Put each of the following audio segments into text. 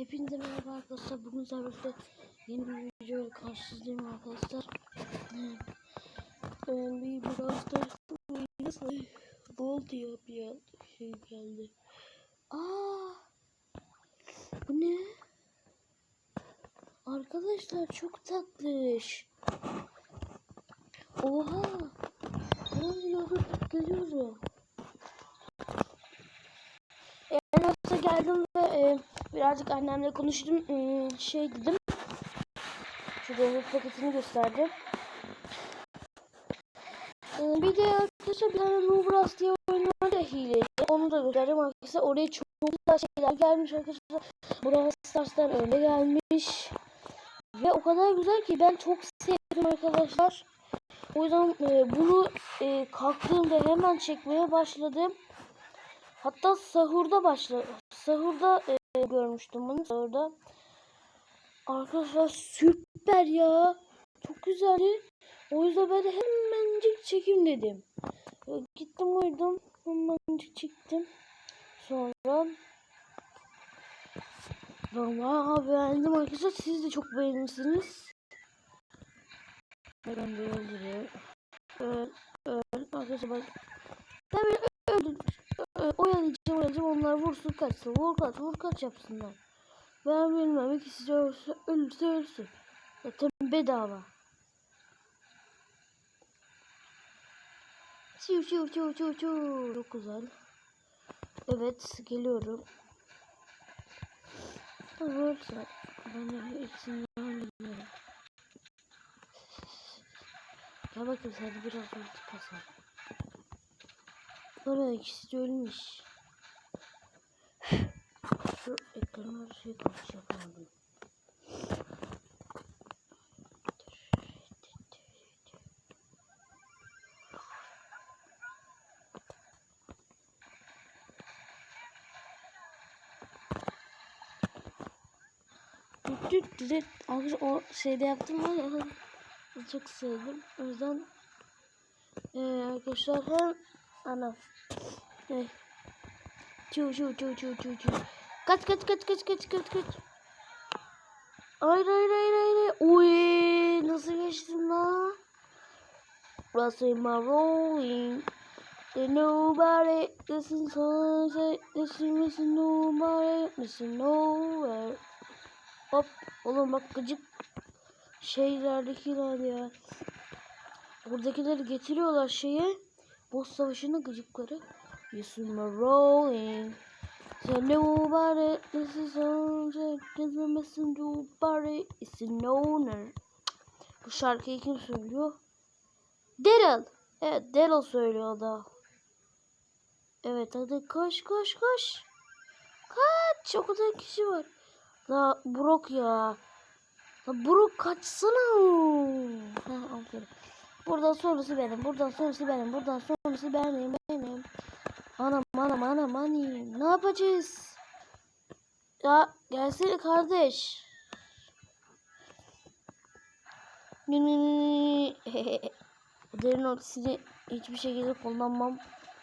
Hepinize merhaba arkadaşlar. Bugün sizlerle yeni bir video ile karşınızdayım arkadaşlar. Ben bir biraz da nasıl oldu ya bir şey geldi. Aa! Bu ne? Arkadaşlar çok tatlış. Oha! Ben yolda geliyorum. Yani hafta geldim e, birazcık annemle konuştum. E, şey dedim. Şu dolap paketini gösterdim. E, bir de arkadaşlar bir tane Nubras diye oyun var ya hileli. Onu da gösterdim arkadaşlar. Oraya çok güzel şeyler gelmiş arkadaşlar. Brawl Stars'tan öyle gelmiş. Ve o kadar güzel ki ben çok sevdim arkadaşlar. O yüzden e, bunu e, kalktığımda hemen çekmeye başladım. Hatta sahurda başla sahurda e, görmüştüm bunu sahurda. Arkadaşlar süper ya. Çok güzeldi. O yüzden ben hemencik çekim dedim. E, gittim uyudum. Hemencik çektim. Sonra Vallahi beğendim arkadaşlar. Siz de çok beğenirsiniz. Ben de öldürüyorum. Öl, öl. Arkadaşlar bak. Ben öldüm. Ö- Oyalayacağım oyalayacağım onlar vursun kaçsın. Vur kaç vur kaç yapsınlar. Ben bilmem ikisi de ölse, ölürse ölsün. Zaten bedava. Çiu çiu çiu çiu çiu. Çok güzel. Evet geliyorum. Ölse. Ben de ikisini hallediyorum. Ya bakın sen biraz ulti kasar. Sonra ikisi de ölmüş. Şu ekranı şey kapış yapamadım. Düt düt düt. Arkadaşlar o şeyde yaptım var. Çok sevdim. O yüzden ee, arkadaşlar hem ana hey. Çu çu çu çu çu çu. Kaç kaç kaç kaç kaç kaç kaç. Hayır hayır hayır hayır. Uy nasıl geçtin la? Russell my rolling. There's nobody listen sunset. Listen missing nobody. Missing nowhere. Hop. Oğlum bak gıcık şeylerdekiler ya. Buradakileri getiriyorlar şeye. Boss savaşını gıcıkları. We're rolling. So nobody, this is on this is missing nobody. It's an owner. Bu şarkıyı kim söylüyor? Daryl. Evet Daryl söylüyor da. Evet hadi koş koş koş. Kaç o kadar kişi var. La Brock ya. La Brock kaçsana. Ha, aferin. Buradan sonrası benim. Buradan sonrası benim. Buradan sonrası benim. Benim. Anam anam anam anam. Ne yapacağız? Ya gelsene kardeş. Derin ultisini hiçbir şekilde kullanmam.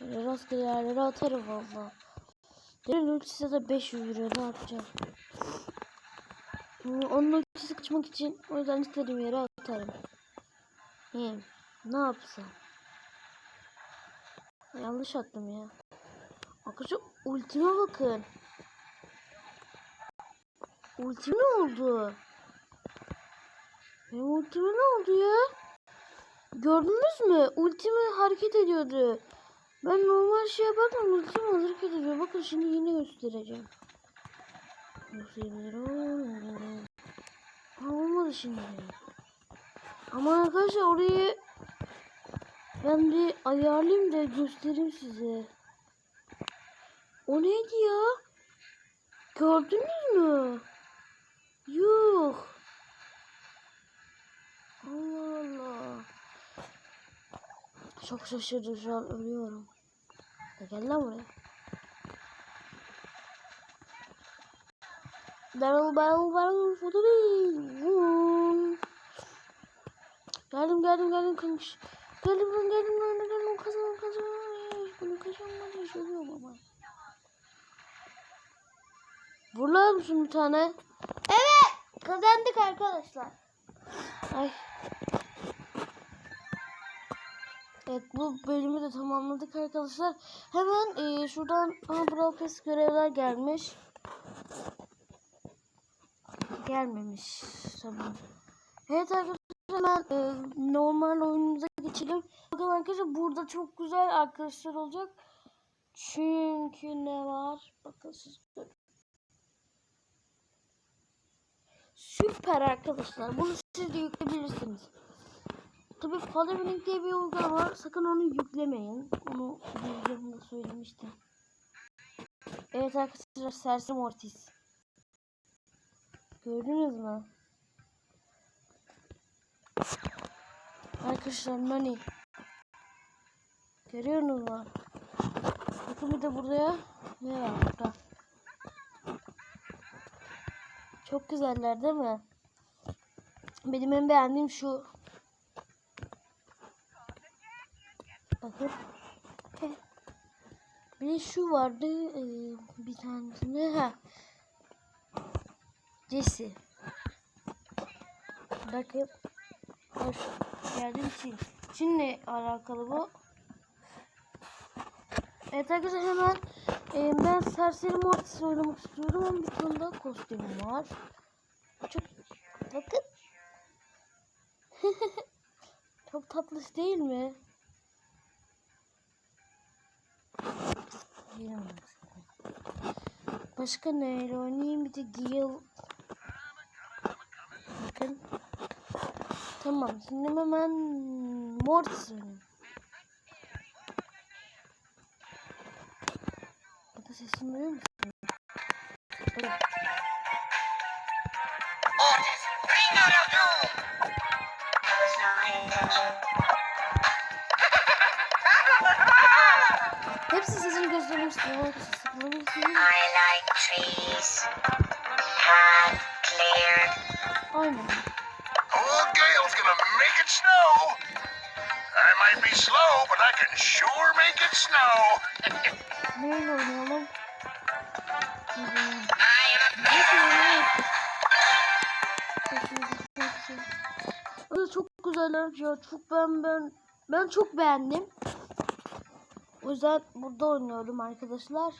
Rastgele yerlere atarım valla. Derin ultisi de 500 vuruyor. Ne yapacağım? Onun ultisi kaçmak için o yüzden istediğim yere atarım. Hmm. Ne yapsam? Yanlış attım ya. Arkadaşlar ultime bakın. Ultim ne oldu? Benim ultime ne oldu ya? Gördünüz mü? Ultime hareket ediyordu. Ben normal şey yaparken ultim hareket ediyor. Bakın şimdi yine göstereceğim. Yapıyorum? Ha, olmadı şimdi. Ama arkadaşlar orayı ben bir ayarlayayım da göstereyim size. O neydi ya? Gördünüz mü? Yuh. Allah Allah. Çok şaşırdım şu an ölüyorum. Ya gel lan buraya. Barrel barrel barrel fotoğrafı. Geldim geldim geldim kanka. Geldim ben geldim ben geldim kazan kazan. Bunu kazanmadı söylüyorum ama. Vurlar mısın bir tane? Evet. Kazandık arkadaşlar. Ay. Evet bu bölümü de tamamladık arkadaşlar. Hemen e, şuradan aha, Brawl Pass görevler gelmiş. Gelmemiş sanırım. Evet arkadaşlar hemen e, normal oyunumuza geçelim. Bakın arkadaşlar burada çok güzel arkadaşlar olacak. Çünkü ne var? Bakın siz görün. Süper arkadaşlar. Bunu siz de yükleyebilirsiniz. Tabii Following diye bir uygulama var. Sakın onu yüklemeyin. Onu videomda söylemiştim. Evet arkadaşlar Sersem Ortiz. Gördünüz mü? Arkadaşlar Nani. Görüyorsunuz mu? Bakın bir de buraya ne var burada? Çok güzeller değil mi? Benim en beğendiğim şu. Bakın. Bir şu vardı. ee, bir tanesinde. Ha. Jesse. Bakın. Hoş geldin Çin. Çin'le alakalı bu. Evet arkadaşlar hemen e, ben Serseri Mortis oynamak istiyorum ama bir tane daha kostümüm var. Çok bakın. Çok tatlış değil mi? Başka neyle oynayayım? Bir de Gale. Bakın. Tamam. Şimdi hemen Mortis oynayayım. Bakın sesini duyuyor musun? Bakın. Mortis, bring out our doom! That was not my intention. Hepsi istiyorum. Sıkılabilirsiniz. I like trees. Snow. Neyle oynayalım? Neyse çok güzeller ya. Çok ben ben ben çok beğendim. O yüzden burada oynuyorum arkadaşlar.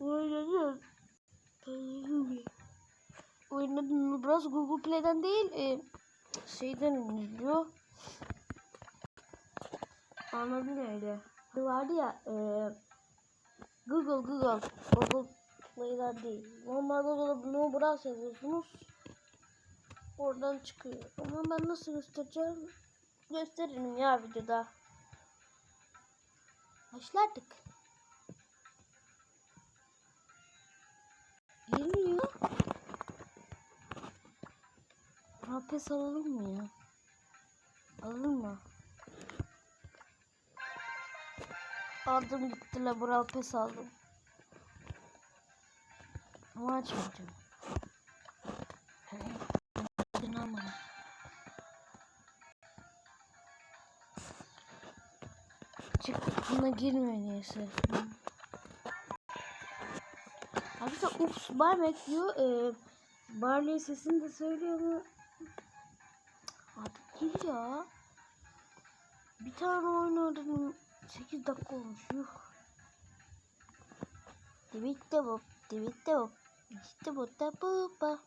Oynadım. Oynadım. Biraz Google Play'den değil, e, şeyden iniliyor. Anladın öyle. Vardı ya, e, Google Google Google Play'den değil. Normalde da bunu Brawl yazıyorsunuz. Oradan çıkıyor. Ama ben nasıl göstereceğim? Gösteririm ya videoda. Başladık. Girmiyor. Rapes alalım mı ya? Alalım mı? Aldım gitti la Brawl Pass aldım. Ama açmayacağım. İnanmadım. Çık buna girme neyse. Arkadaşlar ups Barmek diyor. Ee, Barley sesini de söylüyor mu? Artık gir ya. Bir tane oyun oynadım. 8 dakika olmuş. Yuh. Dibitte bu. Dibitte bu. İşte bu da bu.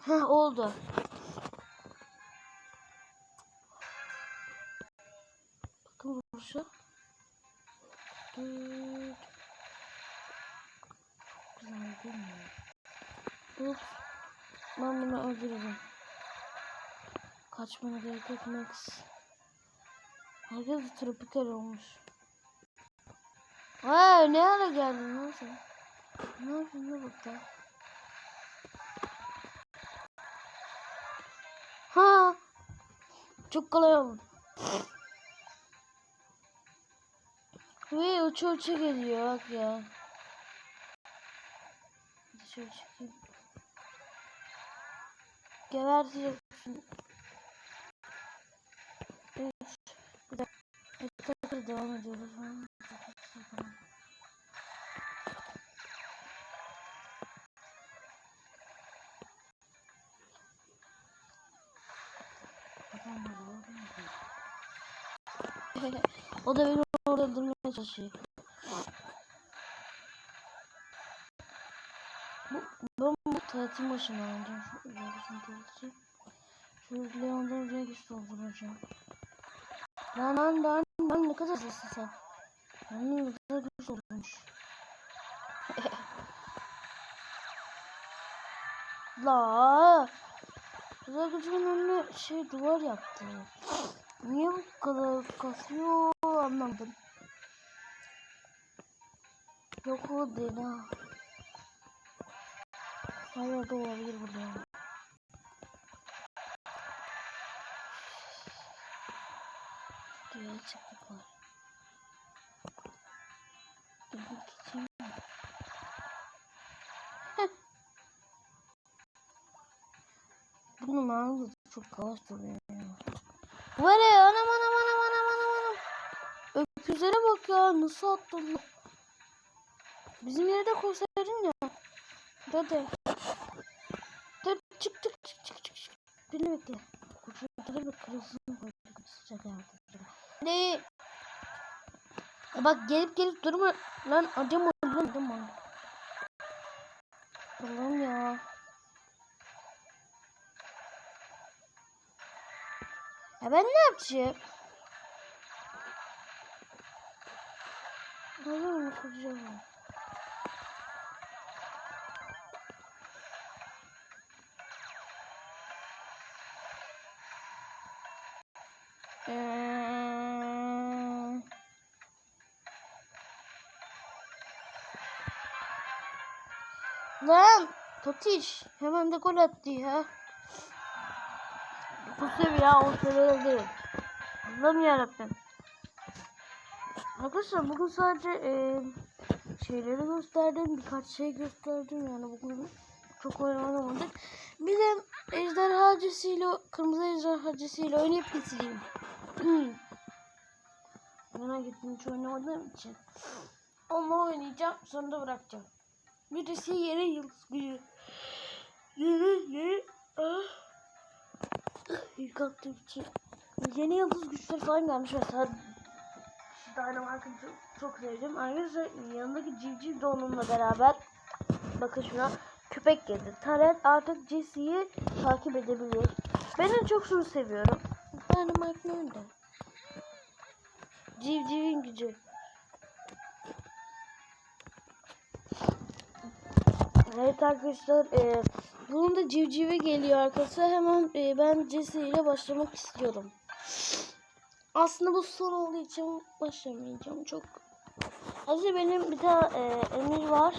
Heh oldu. Bakın. Düt. Çok güzel değil mi? Ups. Ben bunu öldürürüm. Kaçmana gerek yok Max. Herkes tropikal olmuş. Vay ne ara geldin lan sen? Ne yapıyorsun ne burada? Ha! Çok kolay oldu. Ve uça uça geliyor bak ya. Şöyle çıkayım. Gebertecek şunu. Üf. Bir dakika. Tekrar devam ediyoruz. o da beni orada öldürmeye çalışıyor. Bu, ben bu tatil başına alacağım. Şu ilerisini tatil. Şu Leon'dan Regis dolduracağım. Lan lan lan lan ne kadar sesli sen. Lan ne kadar güç olmuş. La. Güzel gücümün önüne şey duvar yaptı. Niye bu kadar kasıyor anlamadım. Yok o değil ha. Hayır olabilir burada. Dünya çıktık var. Gidip geçeyim mi? Heh. Bu numaranın da çok yavaş duruyor. Var ya anam anam anam anam anam anam. Öküzlere bak ya nasıl atladı. Bizim yere de ya. Dede. Dur çık çık çık çık çık. Beni bekle. Kurtulur bak kırılsın koyduk sıcak yaptım. Ne? Bak gelip gelip durma lan acım lan durma. Allah'ım ya. Ya ben ne yapacağım? Allah'ım kuracağım. Totiş hemen de gol attı ya. Bu seviye o seviye değil. Allah'ım yarabbim. Arkadaşlar bugün sadece e, şeyleri gösterdim. Birkaç şey gösterdim yani bugün çok oynamadık. Bir de ejderhacısıyla kırmızı ejderhacısıyla oynayıp bitireyim. Merak ettim hiç oynamadığım için. Onunla oynayacağım sonra da bırakacağım. Birisi yere yıldız gülüyor. Ah. İlk attığım için. Yeni yıldız güçleri falan gelmiş mesela. Şu Dynamite'ı çok, çok sevdim. Arkadaşlar yanındaki civciv de onunla beraber. Bakın şuna. Köpek geldi. Taret artık Jesse'yi takip edebilir. Ben en çok şunu seviyorum. Dynamite nerede? Civcivin gücü. Evet arkadaşlar e, bunun da civcivi geliyor arkadaşlar. Hemen e, ben Jesse ile başlamak istiyorum. Aslında bu son olduğu için başlamayacağım çok. Aslında benim bir tane e, emir var.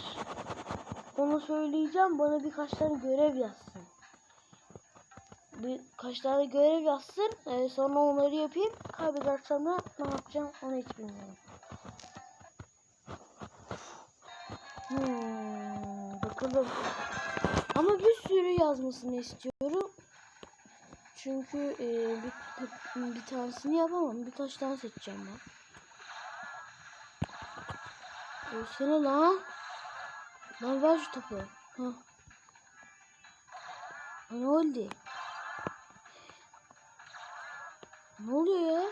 Onu söyleyeceğim. Bana birkaç tane görev yazsın. Birkaç tane görev yazsın. E, sonra onları yapayım. Kaybedersem de ne yapacağım onu hiç bilmiyorum. Hmm, bakalım. Ama bir sürü yazmasını istiyorum. Çünkü e, bir, bir tanesini yapamam. Birkaç tane seçeceğim ben. Ölsene lan. Lan ver şu topu. Ha. Ne oldu? Ne oluyor ya?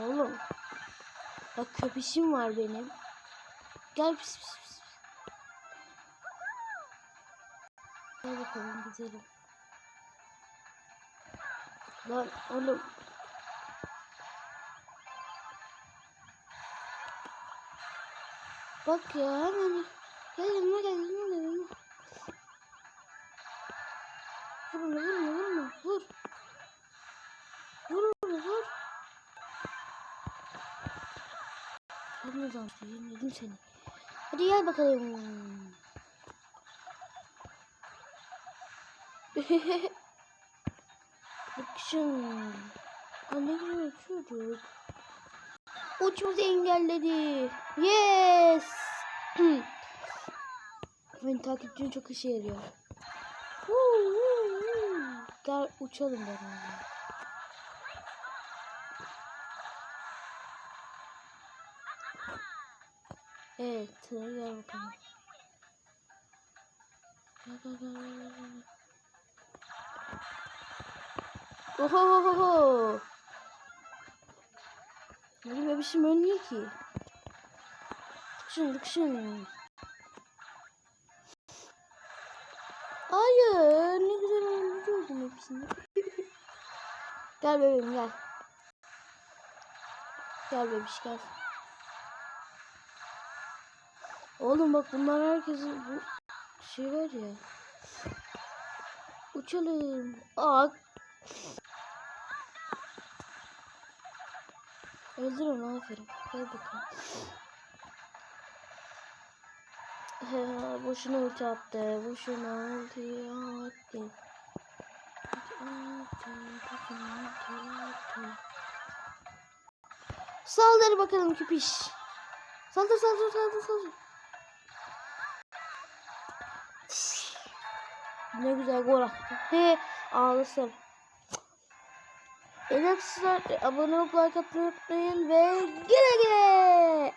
Oğlum. Bak köpeşim var benim. Gel pis pis Gel bakalım gidelim. Lan oğlum. Bak ya hemen. Gel yanıma gel yanıma gel yanıma. Vurma vurma vur. Vur vur vur. Sen zaman işte yemedim seni. Hadi gel bakalım. Action. Anne güzel çocuk. Uçumuzu engelledi. Yes. Beni takipçinin çok işe yarıyor. Gel uçalım beraber. Evet, tıra gel bakalım. Gel gel gel gel gel. Oho ho ho ho. Benim bebişim ölmüyor ki. Tıkşın tıkşın. Hayır ne güzel öldürdüm hepsini. gel bebeğim gel. Gel bebiş gel. Oğlum bak bunlar herkesin bu şey var ya. Uçalım. Aa. Öldür onu aferin. Gel bakalım. He, boşuna ulti attı. Boşuna ulti attı. Saldır bakalım küpiş. Saldır saldır saldır saldır. Ne güzel gol attı. He ağlasın. Evet sizler abone olup like atmayı unutmayın ve güle güle.